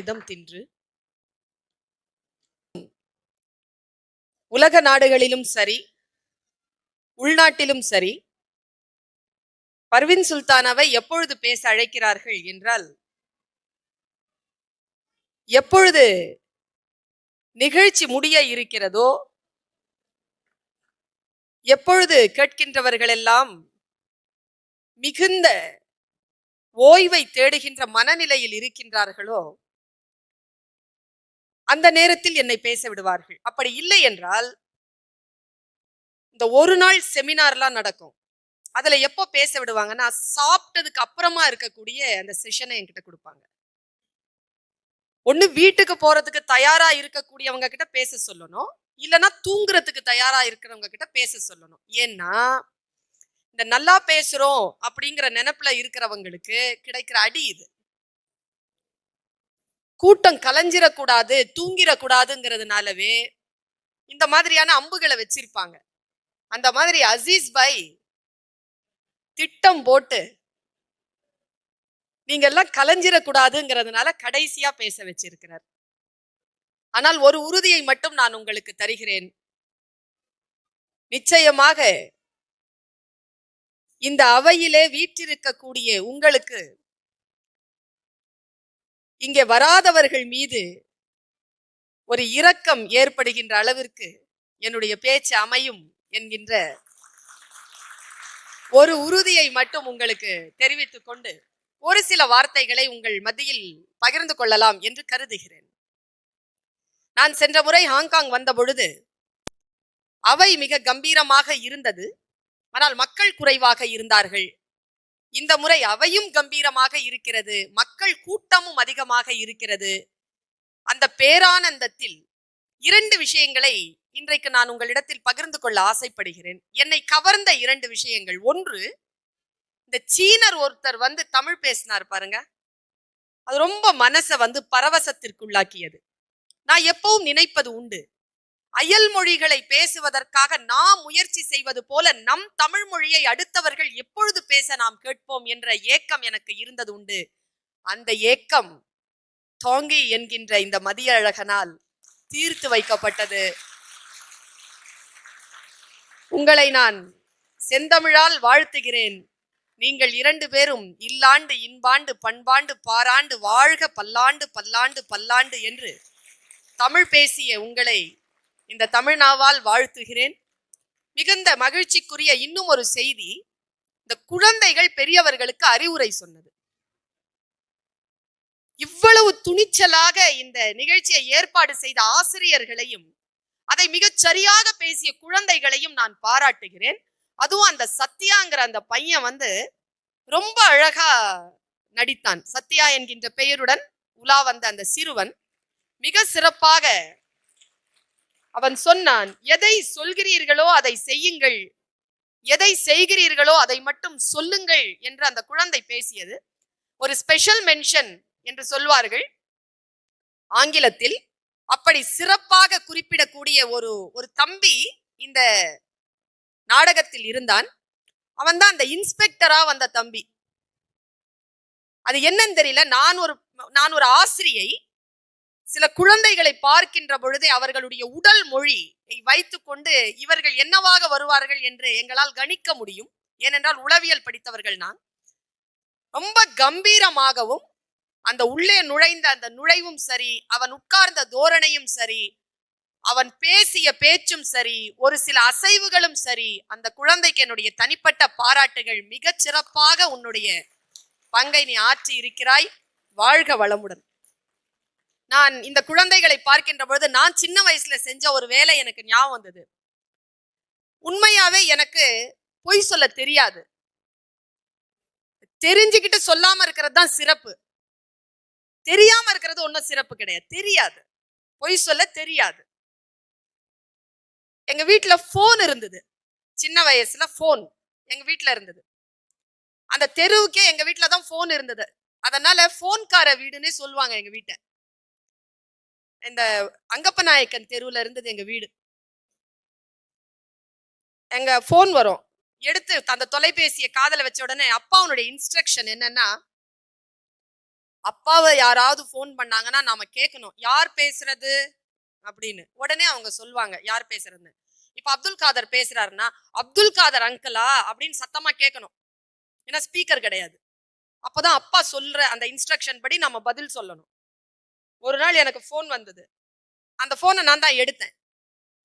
அமிர்தாமிதம் தின்று. உலக நாடுகளிலும் சரி உள்நாட்டிலும் சரி பர்வின் சுல்தானாவை எப்பொழுது பேச அழைக்கிறார்கள் என்றால் எப்பொழுது நிகழ்ச்சி முடிய இருக்கிறதோ எப்பொழுது கேட்கின்றவர்கள் எல்லாம் மிகுந்த ஓய்வை தேடுகின்ற மனநிலையில் இருக்கின்றார்களோ அந்த நேரத்தில் என்னை பேச விடுவார்கள். அப்படி இல்லை என்றால் இந்த ஒரு நாள் செமினார்லாம் நடக்கும். அதுல எப்போ பேச விடுவாங்கன்னா சாப்பிட்டதுக்கு அப்புறமா இருக்கக்கூடிய அந்த செஷனை என்கிட்ட கொடுப்பாங்க. ஒண்ணு வீட்டுக்கு போறதுக்கு தயாரா இருக்கக்கூடியவங்க கிட்ட பேச சொல்லணும். இல்லைன்னா தூங்குறதுக்கு தயாரா இருக்கிறவங்க கிட்ட பேச சொல்லணும். ஏன்னா இந்த நல்லா பேசுறோம் அப்படிங்கிற நினைப்புல இருக்கிறவங்களுக்கு கிடைக்கிற அடி இது. கூட்டம் கலைஞ்சிடக்கூடாது தூங்கிடக்கூடாதுங்கிறதுனாலவே இந்த மாதிரியான அம்புகளை வச்சிருப்பாங்க. அந்த மாதிரி அசீஸ் பாய் திட்டம் போட்டு நீங்க எல்லாம் கலைஞ்சிடக்கூடாதுங்கிறதுனால கடைசியா பேச வச்சிருக்கிறார். ஆனால் ஒரு உறுதியை மட்டும் நான் உங்களுக்கு தருகிறேன். நிச்சயமாக இந்த அவையிலே வீற்றிருக்கக்கூடிய உங்களுக்கு இங்கே வராதவர்கள் மீது ஒரு இரக்கம் ஏற்படுகின்ற அளவிற்கு என்னுடைய பேச்சு அமையும் என்கின்ற ஒரு உறுதியை மட்டும் உங்களுக்கு தெரிவித்துக் கொண்டு ஒரு சில வார்த்தைகளை உங்கள் மத்தியில் பகிர்ந்து கொள்ளலாம் என்று கருதுகிறேன். நான் சென்ற முறை ஹாங்காங் வந்த பொழுது அவை மிக கம்பீரமாக இருந்தது. ஆனால் மக்கள் குறைவாக இருந்தார்கள். இந்த முறை அவையும் கம்பீரமாக இருக்கிறது மக்கள் கூட்டமும் அதிகமாக இருக்கிறது. அந்த பேரானந்தத்தில் இரண்டு விஷயங்களை இன்றைக்கு நான் உங்களிடத்தில் பகிர்ந்து கொள்ள ஆசைப்படுகிறேன். என்னை கவர்ந்த இரண்டு விஷயங்கள். ஒன்று இந்த சீனர் ஒருத்தர் வந்து தமிழ் பேசினார் பாருங்க. அது ரொம்ப மனசை வந்து பரவசத்திற்குள்ளாக்கியது. நான் எப்பவும் நினைப்பது உண்டு. அயல் மொழிகளை பேசுவதற்காக நாம் முயற்சி செய்வது போல நம் தமிழ் மொழியை அடுத்தவர்கள் எப்பொழுது பேச நாம் கேட்போம் என்ற ஏக்கம் எனக்கு இருந்தது உண்டு அந்த ஏக்கம் தோங்கி என்கின்ற இந்த மதிய அழகனால் தீர்த்து வைக்கப்பட்டது. உங்களை நான் செந்தமிழால் வாழ்த்துகிறேன். நீங்கள் இரண்டு பேரும் இல்லாண்டு இன்பாண்டு பண்பாண்டு பாராண்டு வாழ்க பல்லாண்டு பல்லாண்டு பல்லாண்டு என்று தமிழ் பேசிய உங்களை இந்த தமிழ்நாவால் வாழ்த்துகிறேன். மிகுந்த மகிழ்ச்சிக்குரிய இன்னும் ஒரு செய்தி இந்த குழந்தைகள் பெரியவர்களுக்கு அறிவுரை சொன்னது. இவ்வளவு துணிச்சலாக இந்த நிகழ்ச்சியை ஏற்பாடு செய்த ஆசிரியர்களையும் அதை மிகச் சரியாக பேசிய குழந்தைகளையும் நான் பாராட்டுகிறேன். அதுவும் அந்த சத்யாங்கிற அந்த பையன் வந்து ரொம்ப அழகா நடித்தான். சத்யா என்கின்ற பெயருடன் உலா வந்த அந்த சிறுவன் மிக சிறப்பாக அவன் சொன்னான் எதை சொல்கிறீர்களோ அதை செய்யுங்கள். எதை செய்கிறீர்களோ அதை மட்டும் சொல்லுங்கள் என்று அந்த குழந்தை பேசியது. ஒரு ஸ்பெஷல் மென்ஷன் என்று சொல்வார்கள். ஆங்கிலத்தில் அப்படி சிறப்பாக குறிப்பிடக்கூடிய ஒரு ஒரு தம்பி இந்த நாடகத்தில் இருந்தான். அவன் தான் அந்த இன்ஸ்பெக்டரா வந்த தம்பி. அது என்னன்னு தெரியல. நான் ஒரு நான் ஒரு ஆசிரியை. சில குழந்தைகளை பார்க்கின்ற பொழுதே அவர்களுடைய உடல் மொழி வைத்துக்கொண்டு இவர்கள் என்னவாக வருவார்கள் என்று எங்களால் கணிக்க முடியும். ஏனென்றால் உளவியல் படித்தவர்கள் நான். ரொம்ப கம்பீரமாகவும் அந்த உள்ளே நுழைந்த அந்த நுழைவும் சரி அவன் உட்கார்ந்த தோரணையும் சரி அவன் பேசிய பேச்சும் சரி ஒரு சில அசைவுகளும் சரி அந்த குழந்தைக்கு என்னுடைய தனிப்பட்ட பாராட்டுகள் மிகச் சிறப்பாக உன்னுடைய பங்கை நீ ஆற்றி இருக்கிறாய் வாழ்க வளமுடன். நான் இந்த குழந்தைகளை பார்க்கின்ற பொழுது நான் சின்ன வயசுல செஞ்ச ஒரு வேலை எனக்கு ஞாபகம் வந்தது. உண்மையாவே எனக்கு பொய் சொல்ல தெரியாது. தெரிஞ்சுக்கிட்டு சொல்லாம இருக்கிறது தான் சிறப்பு. தெரியாம இருக்கிறது ஒன்றும் சிறப்பு கிடையாது. தெரியாது. பொய் சொல்ல தெரியாது. எங்க வீட்டுல ஃபோன் இருந்தது. சின்ன வயசுல ஃபோன் எங்க வீட்டுல இருந்தது. அந்த தெருவுக்கே எங்க வீட்டுல தான் ஃபோன் இருந்தது. அதனால ஃபோன்கார வீடுன்னே சொல்லுவாங்க எங்க வீட்டை. இந்த அங்கப்ப நாயக்கன் தெருவுல இருந்தது எங்க வீடு. எங்க ஃபோன் வரும். எடுத்து அந்த தொலைபேசியை காதல வச்ச உடனே அப்பாவுனுடைய இன்ஸ்ட்ரக்ஷன் என்னன்னா அப்பாவை யாராவது ஃபோன் பண்ணாங்கன்னா நாம கேட்கணும் யார் பேசுறது? அப்படின்னு. உடனே அவங்க சொல்லுவாங்க யார் பேசுறதுன்னு? இப்ப அப்துல் காதர் பேசுறாருன்னா அப்துல் காதர் அங்கிளா அப்படின்னு சத்தமா கேட்கணும் ஏன்னா ஸ்பீக்கர் கிடையாது. அப்பதான் அப்பா சொல்ற அந்த இன்ஸ்ட்ரக்ஷன் படி நம்ம பதில் சொல்லணும். ஒரு நாள் எனக்கு ஃபோன் வந்தது. அந்த ஃபோனை நான் தான் எடுத்தேன்.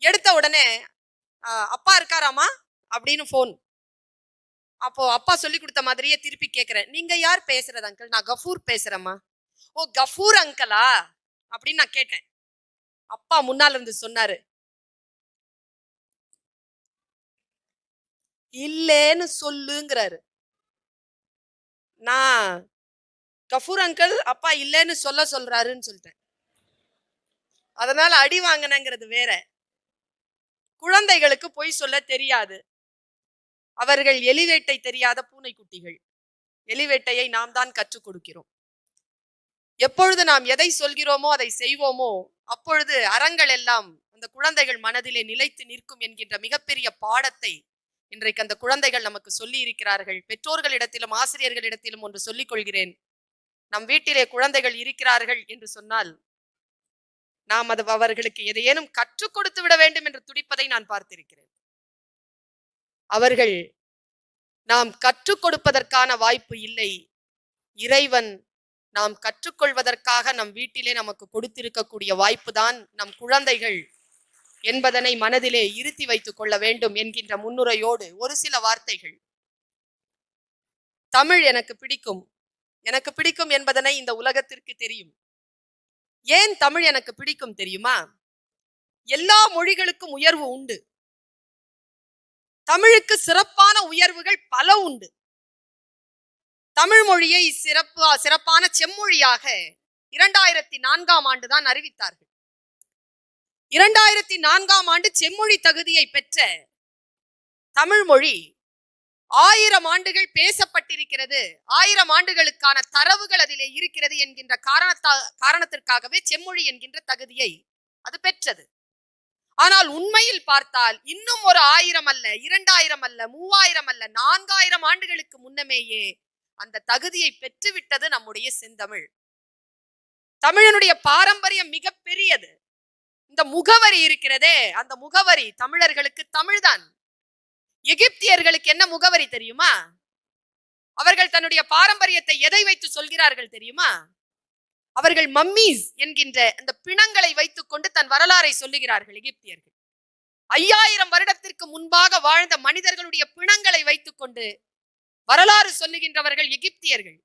எடுத்த உடனே அப்பா இருக்காராமா அப்படின்னு ஃபோன் அப்போ அப்பா சொல்லி கொடுத்த மாதிரியே திருப்பி கேட்குறேன் நீங்க யார் பேசுறது அங்கிள் நான் கஃபூர் பேசுறேம்மா. ஓ கஃபூர் அங்கிளா அப்படின்னு நான் கேட்டேன். அப்பா முன்னால் இருந்து சொன்னாரு. இல்லேன்னு சொல்லுங்கிறாரு. நான் கஃபூர் அங்கிள் அப்பா இல்லைன்னு சொல்ல சொல்றாருன்னு சொல்லிட்டேன். அதனால அடி வாங்கினங்கிறது வேற. குழந்தைகளுக்கு பொய் சொல்ல தெரியாது. அவர்கள் எலிவேட்டை தெரியாத பூனைக்குட்டிகள். எலிவேட்டையை நாம் தான் கற்றுக் கொடுக்கிறோம். எப்பொழுது நாம் எதை சொல்கிறோமோ அதை செய்வோமோ அப்பொழுது அறங்கள் எல்லாம் அந்த குழந்தைகள் மனதிலே நிலைத்து நிற்கும் என்கின்ற மிகப்பெரிய பாடத்தை இன்றைக்கு அந்த குழந்தைகள் நமக்கு சொல்லி இருக்கிறார்கள். பெற்றோர்களிடத்திலும் ஆசிரியர்களிடத்திலும் ஒன்று சொல்லிக் கொள்கிறேன். நம் வீட்டிலே குழந்தைகள் இருக்கிறார்கள் என்று சொன்னால் நாம் அது அவர்களுக்கு எதையேனும் கற்றுக் கொடுத்து விட வேண்டும் என்று துடிப்பதை நான் பார்த்திருக்கிறேன். அவர்கள் நாம் கற்றுக் கொடுப்பதற்கான வாய்ப்பு இல்லை. இறைவன் நாம் கற்றுக்கொள்வதற்காக நம் வீட்டிலே நமக்கு கொடுத்திருக்கக்கூடிய வாய்ப்பு தான் நம் குழந்தைகள் என்பதனை மனதிலே இருத்தி வைத்துக் கொள்ள வேண்டும் என்கின்ற முன்னுரையோடு ஒரு சில வார்த்தைகள். தமிழ் எனக்கு பிடிக்கும். எனக்கு பிடிக்கும் என்பதனை இந்த உலகத்திற்கு தெரியும். ஏன் தமிழ் எனக்கு பிடிக்கும் தெரியுமா? எல்லா மொழிகளுக்கும் உயர்வு உண்டு. தமிழுக்கு சிறப்பான உயர்வுகள் பல உண்டு. தமிழ் மொழியை சிறப்பு சிறப்பான செம்மொழியாக இரண்டாயிரத்தி நான்காம் ஆண்டு தான் அறிவித்தார்கள். இரண்டாயிரத்தி நான்காம் ஆண்டு செம்மொழி தகுதியை பெற்ற தமிழ்மொழி ஆயிரம் ஆண்டுகள் பேசப்பட்டிருக்கிறது. ஆயிரம் ஆண்டுகளுக்கான தரவுகள் அதிலே இருக்கிறது என்கின்ற காரணத்தா காரணத்திற்காகவே செம்மொழி என்கின்ற தகுதியை அது பெற்றது. ஆனால் உண்மையில் பார்த்தால் இன்னும் ஒரு ஆயிரம் அல்ல இரண்டாயிரம் அல்ல மூவாயிரம் அல்ல நான்காயிரம் ஆண்டுகளுக்கு முன்னமேயே அந்த தகுதியை பெற்றுவிட்டது நம்முடைய செந்தமிழ். தமிழனுடைய பாரம்பரியம் மிக பெரியது. இந்த முகவரி இருக்கிறதே அந்த முகவரி தமிழர்களுக்கு தமிழ்தான். எகிப்தியர்களுக்கு என்ன முகவரி தெரியுமா? அவர்கள் தன்னுடைய பாரம்பரியத்தை எதை வைத்து சொல்கிறார்கள் தெரியுமா? அவர்கள் மம்மீஸ் என்கின்ற அந்த பிணங்களை வைத்துக்கொண்டு தன் வரலாறை சொல்லுகிறார்கள் எகிப்தியர்கள். ஐயாயிரம் வருடத்திற்கு முன்பாக வாழ்ந்த மனிதர்களுடைய பிணங்களை வைத்துக்கொண்டு வரலாறு சொல்லுகின்றவர்கள் எகிப்தியர்கள்.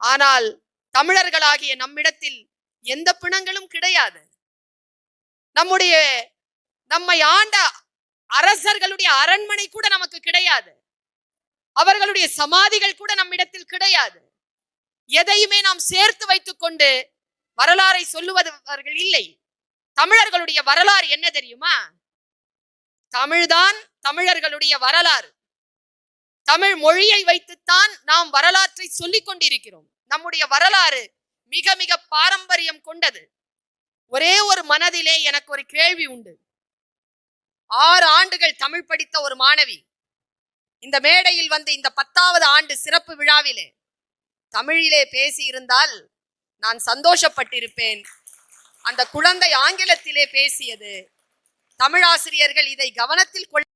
ஆனால் தமிழர்களாகிய நம்மிடத்தில் எந்த பிணங்களும் கிடையாது. நம்முடைய நம்மை ஆண்ட அரசர்களுடைய அரண்மனை கூட நமக்கு கிடையாது. அவர்களுடைய சமாதிகள் கூட நம்மிடத்தில் கிடையாது. எதையுமே நாம் சேர்த்து வைத்துக் கொண்டு வரலாறை சொல்லுவதவர்கள் இல்லை. தமிழர்களுடைய வரலாறு என்ன தெரியுமா? தமிழ்தான் தமிழர்களுடைய வரலாறு. தமிழ் மொழியை வைத்துத்தான் நாம் வரலாற்றை சொல்லிக் கொண்டிருக்கிறோம். நம்முடைய வரலாறு மிக மிக பாரம்பரியம் கொண்டது. ஒரே ஒரு மனதிலே எனக்கு ஒரு கேள்வி உண்டு. ஆறு ஆண்டுகள் தமிழ் படித்த ஒரு மாணவி. இந்த மேடையில் வந்து இந்த பத்தாவது ஆண்டு சிறப்பு விழாவிலே தமிழிலே பேசி இருந்தால் நான் சந்தோஷப்பட்டிருப்பேன். அந்த குழந்தை ஆங்கிலத்திலே பேசியது தமிழாசிரியர்கள் இதை கவனத்தில் கொள்ள